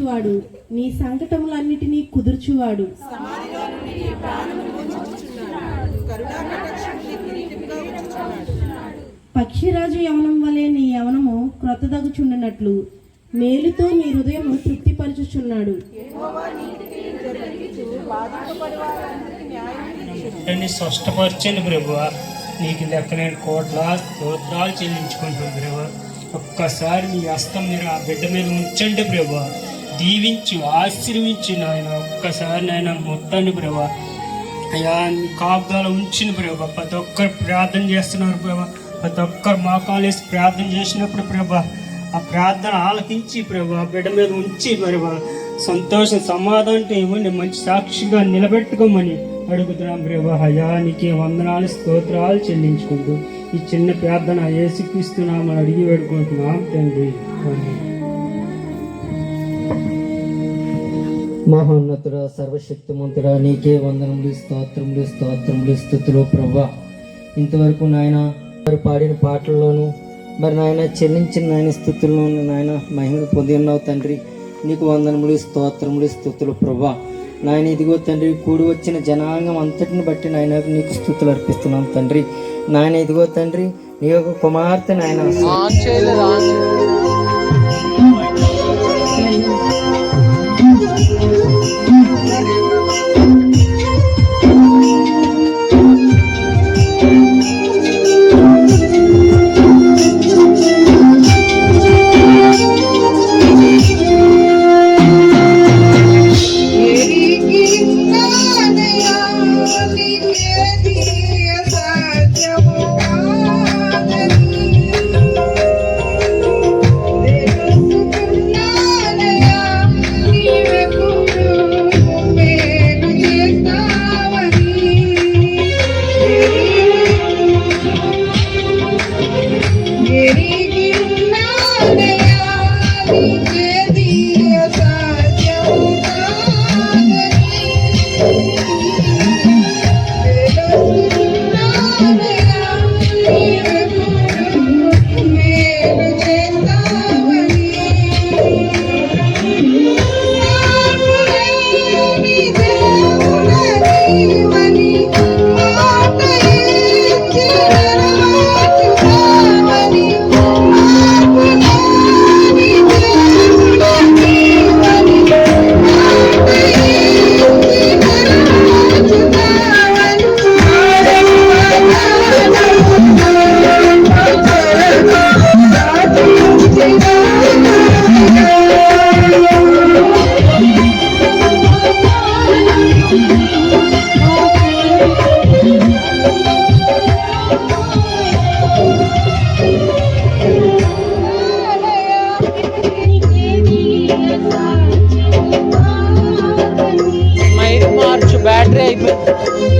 నీ సంకటములన్నిటినీ కుదుర్చువాడు. పక్షిరాజు యవనం వలె నీ యవనము క్రొత్తదగుచుండినట్లు. మేలుతో నీ హృదయం తృప్తిపరచుచున్నాడు. స్పష్టపరచండి ప్రభు నీకు లెక్కలేని కోట్ల స్తోత్రాలు చెల్లించుకుంటాం ప్రభు ఒక్కసారి మీ హస్తం మీరు ఆ బిడ్డ మీద ఉంచండి ప్రభు దీవించు ఆశీర్వించు నాయన. ఒక్కసారి నాయన మొత్తాన్ని ప్రభా. అయ్యా నీ కాపుదాలు ఉంచిన ప్రభా. ప్రతి ఒక్కరు ప్రార్థన చేస్తున్నారు ప్రభా. ప్రతి ఒక్కరు మోకాలేసి ప్రార్థన చేసినప్పుడు ప్రభా ఆ ప్రార్థన ఆలకించి ప్రభా బిడ్డ మీద ఉంచి ప్రభా సంతోషం సమాధానం ఇవ్వండి మంచి సాక్షిగా నిలబెట్టుకోమని అడుగుతున్నాం ప్రభా. అయ్యా నీకే వందనాలు స్తోత్రాలు చెల్లించుకుంటూ ఈ చిన్న ప్రార్థన ఏసుక్రీస్తున్నామని అడిగి పెట్టుకుంటున్నాం తండ్రి. మహోన్నతుడ సర్వశక్తిమంతుడా నీకే వందనములు స్తోత్రములు స్తోత్రములు స్థుతులు ప్రభా ఇంతవరకు నాయన వారు పాడిన పాటల్లోనూ మరి నాయన చెల్లించిన నాయన స్థుతుల్లోనూ నాయన మహిమను పొంది ఉన్నావు తండ్రి. నీకు వందనములు స్తోత్రములు స్థుతులు ప్రభా నాయన ఇదిగో తండ్రి కూడి వచ్చిన జనాంగం అంతటిని బట్టి నాయన నీకు స్థుతులు అర్పిస్తున్నాం తండ్రి. నాయన ఇదిగో తండ్రి నీ యొక్క కుమార్తె నాయన. మైరు Thank you.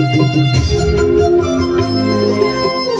Thank you.